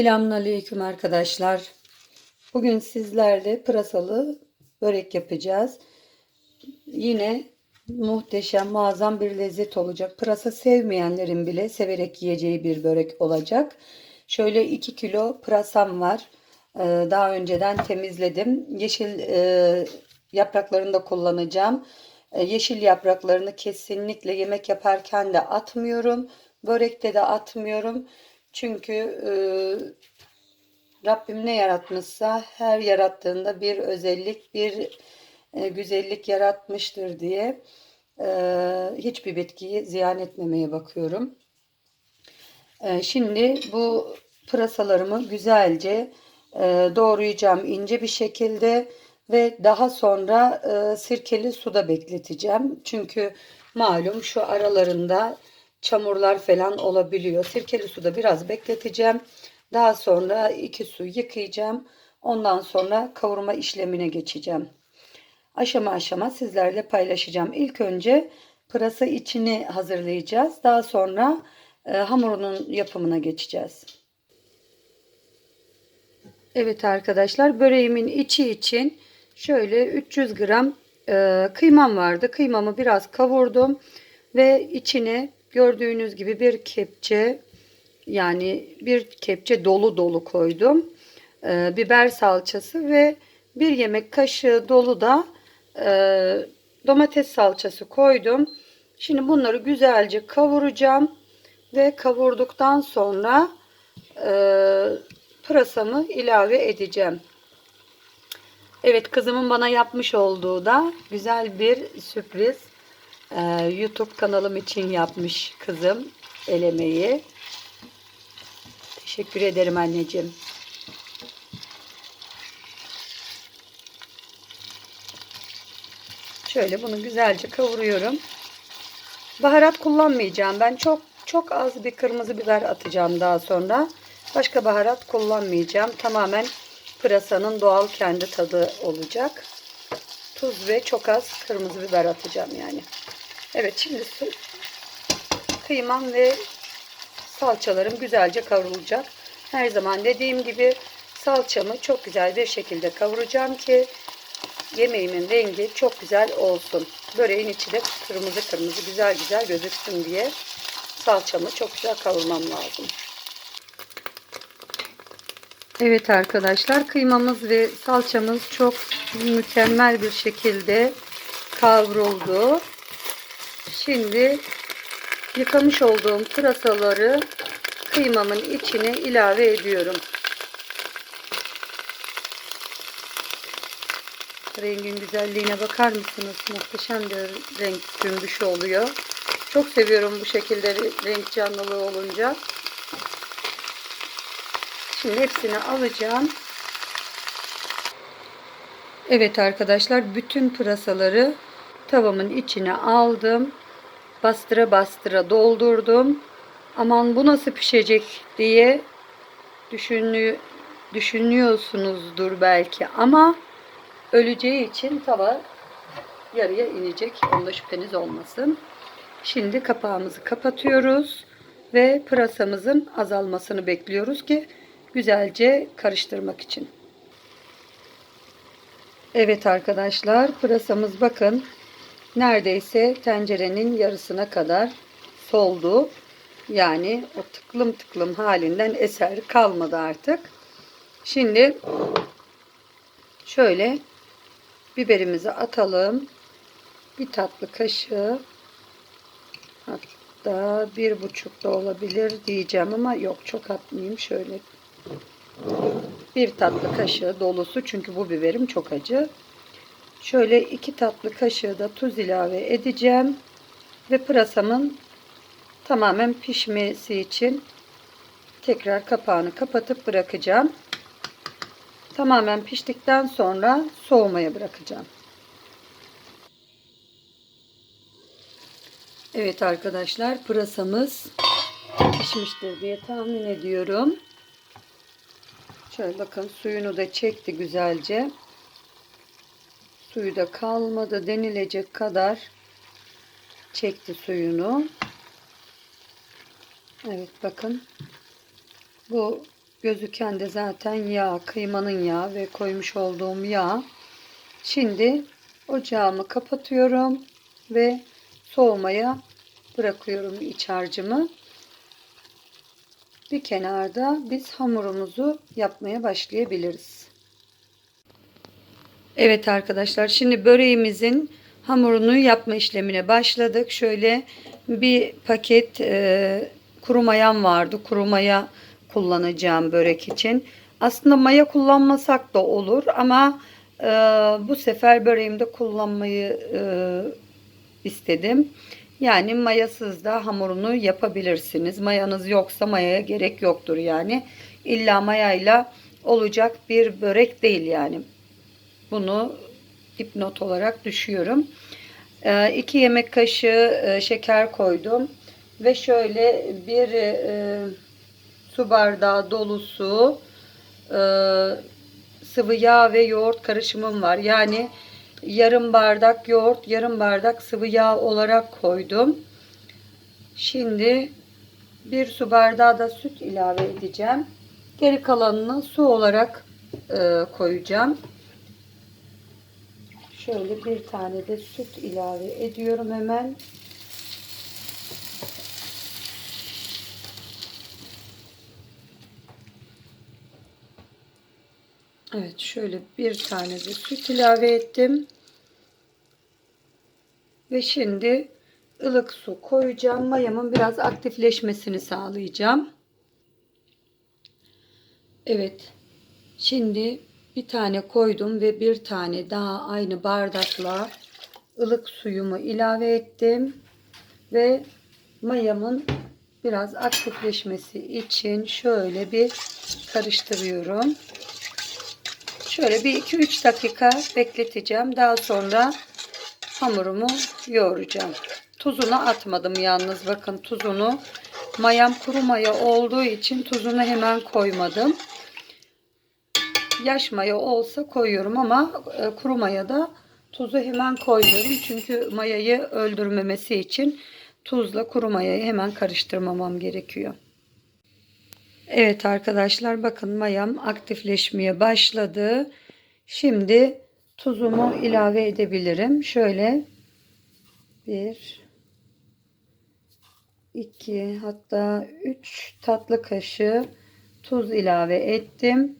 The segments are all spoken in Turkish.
Selamünaleyküm arkadaşlar. Bugün sizlerle pırasalı börek yapacağız. Yine muhteşem, muazzam bir lezzet olacak. Pırasa sevmeyenlerin bile severek yiyeceği bir börek olacak. Şöyle 2 kilo pırasam var. Ee, Daha önceden temizledim. Yeşil e, yapraklarını da kullanacağım. E, Yeşil yapraklarını kesinlikle yemek yaparken de atmıyorum. Börekte de atmıyorum. Çünkü e, Rabbim ne yaratmışsa her yarattığında bir özellik, bir e, güzellik yaratmıştır diye e, hiçbir bitkiyi ziyan etmemeye bakıyorum. E, şimdi bu pırasalarımı güzelce e, doğrayacağım ince bir şekilde ve daha sonra e, sirkeli suda bekleteceğim. Çünkü malum şu aralarında çamurlar falan olabiliyor. Sirkeli suda biraz bekleteceğim. Daha sonra iki su yıkayacağım. Ondan sonra kavurma işlemine geçeceğim. Aşama aşama sizlerle paylaşacağım. İlk önce pırasa içini hazırlayacağız. Daha sonra e, hamurunun yapımına geçeceğiz. Evet arkadaşlar böreğimin içi için şöyle 300 gram e, kıymam vardı. Kıymamı biraz kavurdum ve içine gördüğünüz gibi bir kepçe yani bir kepçe dolu dolu koydum. E, biber salçası ve bir yemek kaşığı dolu da e, domates salçası koydum. Şimdi bunları güzelce kavuracağım ve kavurduktan sonra e, pırasamı ilave edeceğim. Evet kızımın bana yapmış olduğu da güzel bir sürpriz. Ee, YouTube kanalım için yapmış kızım el emeği. Teşekkür ederim anneciğim. Şöyle bunu güzelce kavuruyorum. Baharat kullanmayacağım. Ben çok çok az bir kırmızı biber atacağım daha sonra. Başka baharat kullanmayacağım. Tamamen pırasanın doğal kendi tadı olacak. Tuz ve çok az kırmızı biber atacağım yani. Evet şimdi kıymam ve salçalarım güzelce kavrulacak. Her zaman dediğim gibi salçamı çok güzel bir şekilde kavuracağım ki yemeğimin rengi çok güzel olsun. Böreğin içi de kırmızı kırmızı güzel güzel gözüksün diye salçamı çok güzel kavurmam lazım. Evet arkadaşlar kıymamız ve salçamız çok mükemmel bir şekilde kavruldu. Şimdi yıkamış olduğum pırasaları kıymamın içine ilave ediyorum. Rengin güzelliğine bakar mısınız? Muhteşem bir renk cümbüşü oluyor. Çok seviyorum bu şekilde renk canlılığı olunca. Şimdi hepsini alacağım. Evet arkadaşlar bütün pırasaları tavamın içine aldım. Bastıra bastıra doldurdum. Aman bu nasıl pişecek diye düşünü, düşünüyorsunuzdur belki ama öleceği için tava yarıya inecek. Onda şüpheniz olmasın. Şimdi kapağımızı kapatıyoruz ve pırasamızın azalmasını bekliyoruz ki güzelce karıştırmak için. Evet arkadaşlar pırasamız bakın neredeyse tencerenin yarısına kadar soldu. Yani o tıklım tıklım halinden eser kalmadı artık. Şimdi şöyle biberimizi atalım. Bir tatlı kaşığı hatta bir buçuk da olabilir diyeceğim ama yok çok atmayayım. Şöyle bir tatlı kaşığı dolusu çünkü bu biberim çok acı. Şöyle iki tatlı kaşığı da tuz ilave edeceğim. Ve pırasamın tamamen pişmesi için tekrar kapağını kapatıp bırakacağım. Tamamen piştikten sonra soğumaya bırakacağım. Evet arkadaşlar pırasamız pişmiştir diye tahmin ediyorum. Şöyle bakın suyunu da çekti güzelce. Suyu da kalmadı denilecek kadar çekti suyunu. Evet bakın. Bu gözüken de zaten yağ, kıymanın yağı ve koymuş olduğum yağ. Şimdi ocağımı kapatıyorum ve soğumaya bırakıyorum iç harcımı. Bir kenarda biz hamurumuzu yapmaya başlayabiliriz. Evet arkadaşlar şimdi böreğimizin hamurunu yapma işlemine başladık. Şöyle bir paket e, kuru mayam vardı. Kuru maya kullanacağım börek için. Aslında maya kullanmasak da olur ama e, bu sefer böreğimde kullanmayı e, istedim. Yani mayasız da hamurunu yapabilirsiniz. Mayanız yoksa mayaya gerek yoktur yani. İlla mayayla olacak bir börek değil yani. Bunu dipnot olarak düşüyorum. 2 yemek kaşığı e, şeker koydum. Ve şöyle bir e, su bardağı dolusu e, sıvı yağ ve yoğurt karışımım var. Yani yarım bardak yoğurt, yarım bardak sıvı yağ olarak koydum. Şimdi bir su bardağı da süt ilave edeceğim. Geri kalanını su olarak e, koyacağım. Şöyle bir tane de süt ilave ediyorum hemen. Evet şöyle bir tane de süt ilave ettim. Ve şimdi ılık su koyacağım. Mayamın biraz aktifleşmesini sağlayacağım. Evet. Şimdi bir tane koydum ve bir tane daha aynı bardakla ılık suyumu ilave ettim. Ve mayamın biraz aktifleşmesi için şöyle bir karıştırıyorum. Şöyle bir 2-3 dakika bekleteceğim. Daha sonra hamurumu yoğuracağım. Tuzunu atmadım yalnız. Bakın tuzunu mayam kuru maya olduğu için tuzunu hemen koymadım. Yaş maya olsa koyuyorum ama e, kuru maya da tuzu hemen koyuyorum. Çünkü mayayı öldürmemesi için tuzla kuru mayayı hemen karıştırmamam gerekiyor. Evet arkadaşlar bakın mayam aktifleşmeye başladı. Şimdi tuzumu ilave edebilirim. Şöyle bir iki hatta üç tatlı kaşığı tuz ilave ettim.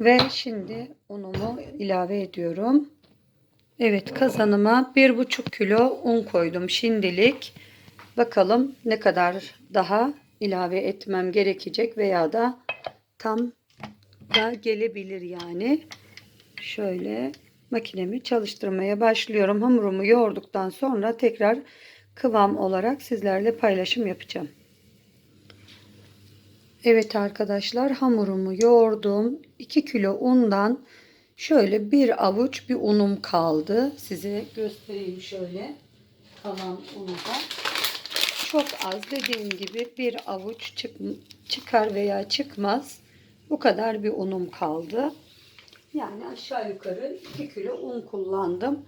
Ve şimdi unumu ilave ediyorum. Evet kazanıma bir buçuk kilo un koydum şimdilik. Bakalım ne kadar daha ilave etmem gerekecek veya da tam da gelebilir yani. Şöyle makinemi çalıştırmaya başlıyorum. Hamurumu yoğurduktan sonra tekrar kıvam olarak sizlerle paylaşım yapacağım. Evet arkadaşlar hamurumu yoğurdum. 2 kilo undan şöyle bir avuç bir unum kaldı. Size göstereyim şöyle kalan unu da. Çok az dediğim gibi bir avuç çık çıkar veya çıkmaz. Bu kadar bir unum kaldı. Yani aşağı yukarı 2 kilo un kullandım.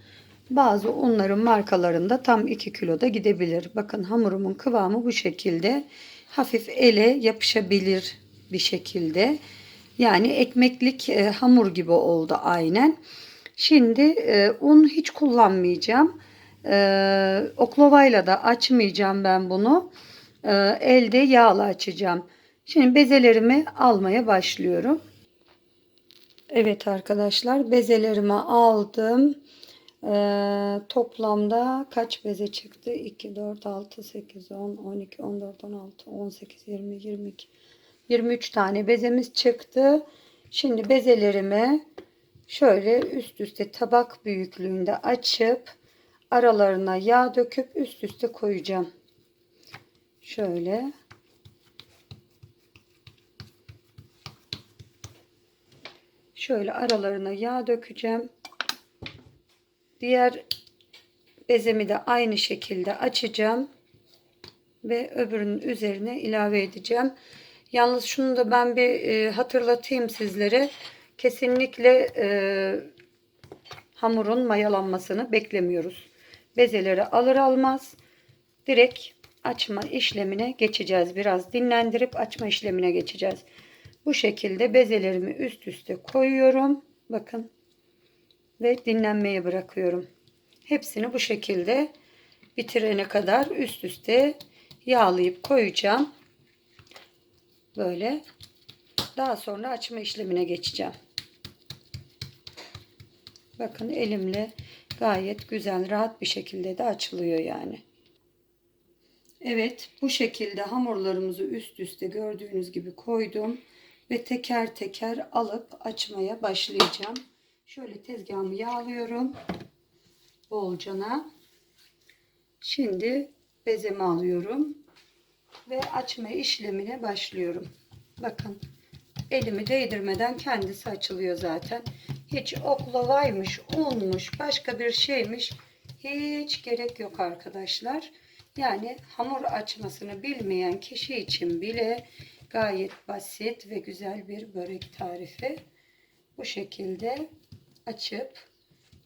Bazı unların markalarında tam 2 kilo da gidebilir. Bakın hamurumun kıvamı bu şekilde. Hafif ele yapışabilir bir şekilde. Yani ekmeklik e, hamur gibi oldu aynen. Şimdi e, un hiç kullanmayacağım. E, oklavayla da açmayacağım ben bunu. E, elde yağla açacağım. Şimdi bezelerimi almaya başlıyorum. Evet arkadaşlar bezelerimi aldım. Ee, toplamda kaç beze çıktı? 2, 4, 6, 8, 10, 12, 14, 16, 18, 20, 22, 23 tane bezemiz çıktı. Şimdi bezelerimi şöyle üst üste tabak büyüklüğünde açıp aralarına yağ döküp üst üste koyacağım. Şöyle. Şöyle aralarına yağ dökeceğim. Diğer bezemi de aynı şekilde açacağım. Ve öbürünün üzerine ilave edeceğim. Yalnız şunu da ben bir e, hatırlatayım sizlere. Kesinlikle e, hamurun mayalanmasını beklemiyoruz. Bezeleri alır almaz direkt açma işlemine geçeceğiz. Biraz dinlendirip açma işlemine geçeceğiz. Bu şekilde bezelerimi üst üste koyuyorum. Bakın. Ve dinlenmeye bırakıyorum. Hepsini bu şekilde bitirene kadar üst üste yağlayıp koyacağım. Böyle. Daha sonra açma işlemine geçeceğim. Bakın elimle gayet güzel rahat bir şekilde de açılıyor yani. Evet bu şekilde hamurlarımızı üst üste gördüğünüz gibi koydum ve teker teker alıp açmaya başlayacağım. Şöyle tezgahımı yağlıyorum bolcana. Şimdi bezemi alıyorum ve açma işlemine başlıyorum. Bakın elimi değdirmeden kendisi açılıyor zaten. Hiç oklavaymış, unmuş, başka bir şeymiş hiç gerek yok arkadaşlar. Yani hamur açmasını bilmeyen kişi için bile gayet basit ve güzel bir börek tarifi. Bu şekilde açıp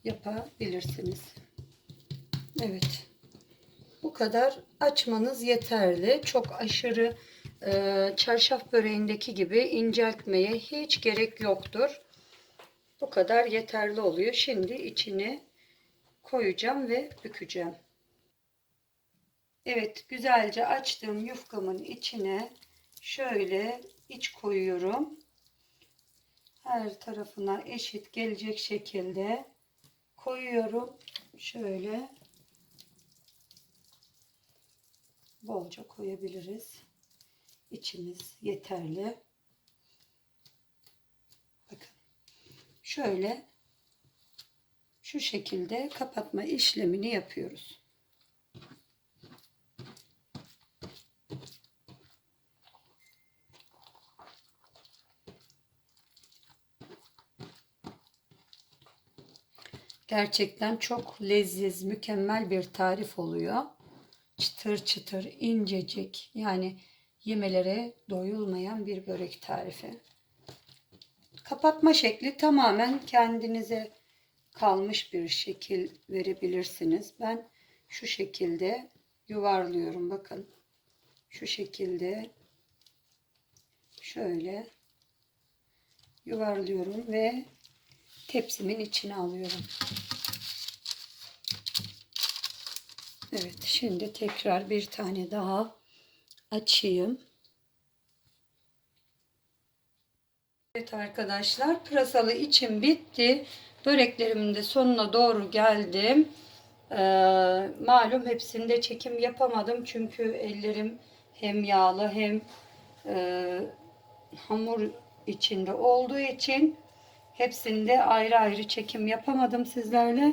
yapabilirsiniz. Evet. Kadar açmanız yeterli. Çok aşırı e, çarşaf böreğindeki gibi inceltmeye hiç gerek yoktur. Bu kadar yeterli oluyor. Şimdi içine koyacağım ve bükeceğim. Evet, güzelce açtığım yufkamın içine şöyle iç koyuyorum. Her tarafına eşit gelecek şekilde koyuyorum. Şöyle bolca koyabiliriz. İçimiz yeterli. Bakın. Şöyle şu şekilde kapatma işlemini yapıyoruz. Gerçekten çok leziz, mükemmel bir tarif oluyor. Çıtır çıtır, incecik. Yani yemelere doyulmayan bir börek tarifi. Kapatma şekli tamamen kendinize kalmış bir şekil verebilirsiniz. Ben şu şekilde yuvarlıyorum. Bakın. Şu şekilde şöyle yuvarlıyorum ve tepsimin içine alıyorum. Evet, şimdi tekrar bir tane daha açayım. Evet arkadaşlar, pırasalı içim bitti. Böreklerimin de sonuna doğru geldim. Ee, malum hepsinde çekim yapamadım çünkü ellerim hem yağlı hem e, hamur içinde olduğu için hepsinde ayrı ayrı çekim yapamadım sizlerle.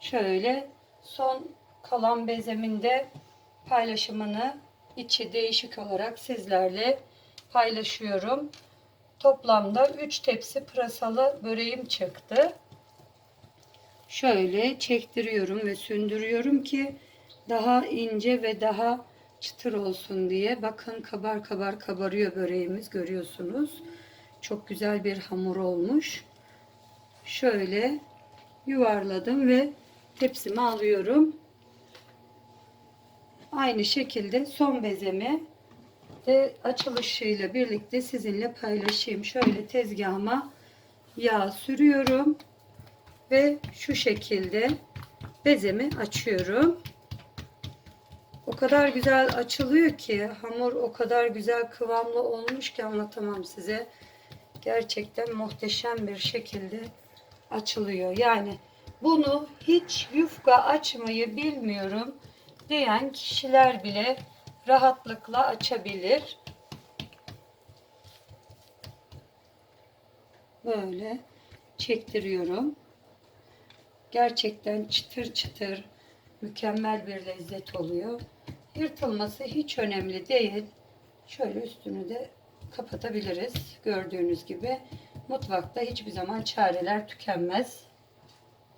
Şöyle son kalan bezemin de paylaşımını içi değişik olarak sizlerle paylaşıyorum. Toplamda 3 tepsi pırasalı böreğim çıktı. Şöyle çektiriyorum ve sündürüyorum ki daha ince ve daha çıtır olsun diye. Bakın kabar kabar kabarıyor böreğimiz görüyorsunuz. Çok güzel bir hamur olmuş. Şöyle yuvarladım ve tepsime alıyorum. Aynı şekilde son bezemi de açılışıyla birlikte sizinle paylaşayım. Şöyle tezgahıma yağ sürüyorum ve şu şekilde bezemi açıyorum. O kadar güzel açılıyor ki hamur o kadar güzel kıvamlı olmuş ki anlatamam size. Gerçekten muhteşem bir şekilde açılıyor. Yani bunu hiç yufka açmayı bilmiyorum diyen kişiler bile rahatlıkla açabilir. Böyle çektiriyorum. Gerçekten çıtır çıtır mükemmel bir lezzet oluyor. Yırtılması hiç önemli değil. Şöyle üstünü de kapatabiliriz. Gördüğünüz gibi mutfakta hiçbir zaman çareler tükenmez.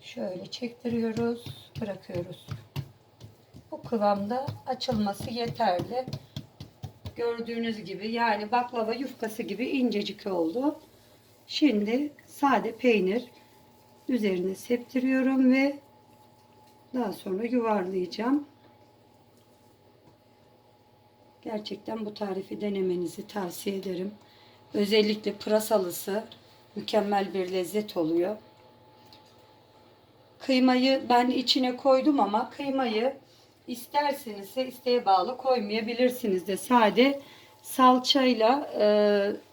Şöyle çektiriyoruz, bırakıyoruz. Bu kıvamda açılması yeterli. Gördüğünüz gibi yani baklava yufkası gibi incecik oldu. Şimdi sade peynir üzerine septiriyorum ve daha sonra yuvarlayacağım. Gerçekten bu tarifi denemenizi tavsiye ederim. Özellikle pırasalısı mükemmel bir lezzet oluyor. Kıymayı ben içine koydum ama kıymayı isterseniz de isteğe bağlı koymayabilirsiniz de sade salçayla e,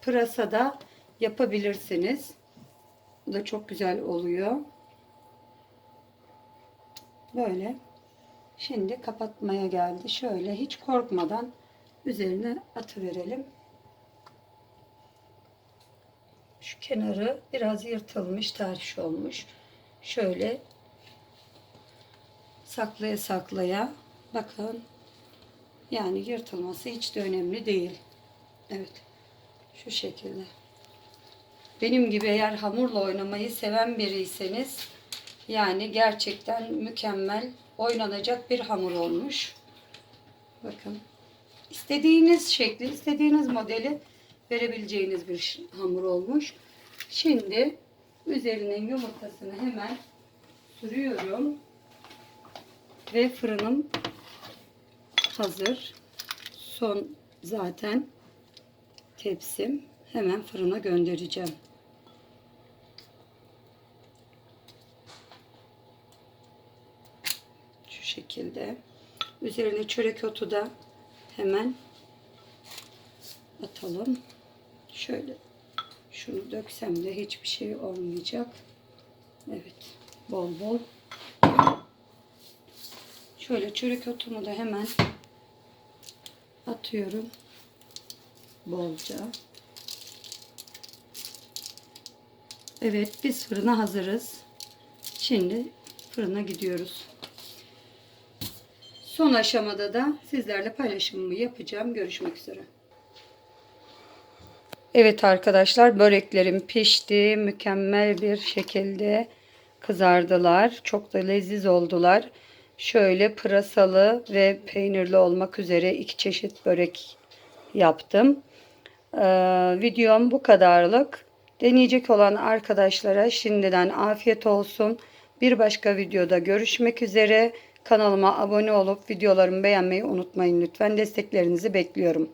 pırasa da yapabilirsiniz. Bu da çok güzel oluyor. Böyle. Şimdi kapatmaya geldi. Şöyle hiç korkmadan üzerine atıverelim. Şu kenarı biraz yırtılmış, tarih olmuş. Şöyle saklaya saklaya bakın yani yırtılması hiç de önemli değil. Evet. Şu şekilde. Benim gibi eğer hamurla oynamayı seven biriyseniz yani gerçekten mükemmel oynanacak bir hamur olmuş. Bakın. İstediğiniz şekli, istediğiniz modeli verebileceğiniz bir hamur olmuş. Şimdi üzerine yumurtasını hemen sürüyorum. Ve fırınım hazır. Son zaten tepsim. Hemen fırına göndereceğim. Şu şekilde. Üzerine çörek otu da hemen atalım. Şöyle şunu döksem de hiçbir şey olmayacak. Evet. Bol bol. Şöyle çörek otumu da hemen atıyorum. Bolca. Evet biz fırına hazırız. Şimdi fırına gidiyoruz. Son aşamada da sizlerle paylaşımımı yapacağım. Görüşmek üzere. Evet arkadaşlar böreklerim pişti. Mükemmel bir şekilde kızardılar. Çok da leziz oldular. Şöyle pırasalı ve peynirli olmak üzere iki çeşit börek yaptım. Ee, videom bu kadarlık. Deneyecek olan arkadaşlara şimdiden afiyet olsun. Bir başka videoda görüşmek üzere. Kanalıma abone olup videolarımı beğenmeyi unutmayın lütfen. Desteklerinizi bekliyorum.